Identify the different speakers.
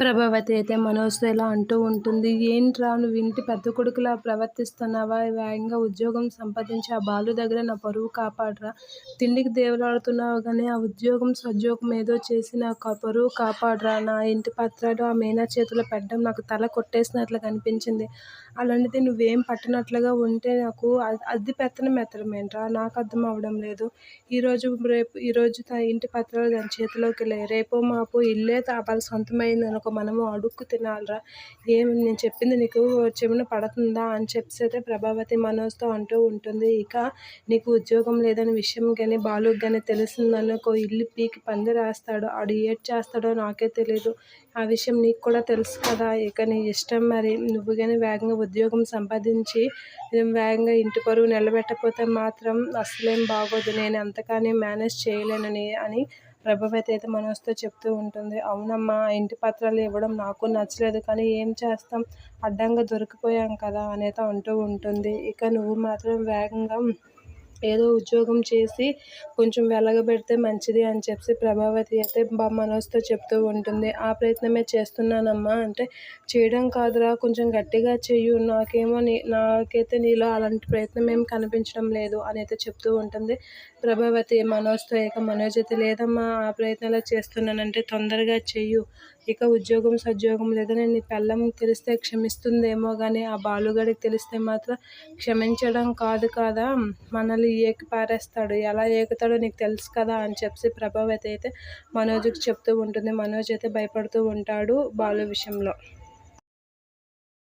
Speaker 1: ప్రభావతి అయితే మనోజ్తో ఇలా అంటూ ఉంటుంది. ఏంట్రా నువ్వు ఇంటి పెద్ద కొడుకులా ప్రవర్తిస్తున్నావా? వేగంగా ఉద్యోగం సంపాదించి ఆ బాలు దగ్గర నా పరువు కాపాడరా. తిండికి దేవులాడుతున్నావు కానీ ఆ ఉద్యోగం సద్యోగం ఏదో చేసి నా పరువు కాపాడరా. నా ఇంటి పత్రాలు ఆ మేనా చేతిలో పెట్టడం నాకు తల కొట్టేసినట్లు కనిపించింది. అలాంటిది నువ్వేం పట్టనట్లుగా ఉంటే నాకు అ- అది పెత్తనం ఎత్తడం ఏంట్రా నాకు అర్థం అవ్వడం లేదు. ఈరోజు రేపు ఈరోజు తన ఇంటి పత్రాలు దాని చేతిలోకి లే రేపో మాపు ఇల్లే తా- సొంతమైంది అనుకో మనము అడుక్కు తినాలిరా. ఏం నేను చెప్పింది నీకు చెవిన పడుతుందా అని చెప్పి అయితే ప్రభావతి మనోజ్తో అంటూ ఉంటుంది. ఇక నీకు ఉద్యోగం లేదని విషయం కానీ బాలుకి కానీ తెలిసిందనుకో ఇల్లు పీకి పంది రాస్తాడు. ఆడు ఏడ్ చేస్తాడో నాకే తెలియదు ఆ విషయం నీకు కూడా తెలుసు కదా. ఇక నీ ఇష్టం మరి. నువ్వు కానీ వేగంగా ఉద్యోగం సంపాదించి వేగంగా ఇంటి పరువు నిలబెట్టకపోతే మాత్రం అసలేం బాగోదు. నేను ఎంతగానే మేనేజ్ చేయలేనని అని ప్రభావతి అయితే మనసుతో చెప్తూ ఉంటుంది అవునమ్మా ఇంటి పత్రాలు ఇవ్వడం నాకు నచ్చలేదు కానీ ఏం చేస్తాం? అడ్డంగా దొరికిపోయాం కదా అనేది అంటూ ఉంటుంది. ఇక నువ్వు మాత్రం వేగంగా ఏదో ఉద్యోగం చేసి కొంచెం వెలగబెడితే మంచిది అని చెప్పి ప్రభావతి అయితే బా మనోజ్తో చెప్తూ ఉంటుంది. ఆ ప్రయత్నమే చేస్తున్నానమ్మా అంటే చేయడం కాదురా కొంచెం గట్టిగా చెయ్యు నాకేమో నీ నాకైతే నీలో అలాంటి ప్రయత్నం ఏం కనిపించడం లేదు అని అయితే చెప్తూ ఉంటుంది. ప్రభావతి మనోజ్తో ఇక మనోజ్ అయితే లేదమ్మా ఆ ప్రయత్నాలు చేస్తున్నానంటే తొందరగా చెయ్యు. ఇక ఉద్యోగం సద్యోగం లేదని నీ పెళ్ళం తెలిస్తే క్షమిస్తుందేమో కానీ ఆ బాలుగాడికి తెలిస్తే మాత్రం క్షమించడం కాదు కదా మనల్ని ఏకి పారేస్తాడు ఎలా ఏకుతాడో నీకు తెలుసు కదా అని చెప్పి ప్రభావతి అయితే మనోజ్కి చెప్తూ ఉంటుంది. మనోజ్ అయితే భయపడుతూ ఉంటాడు బాలు విషయంలో.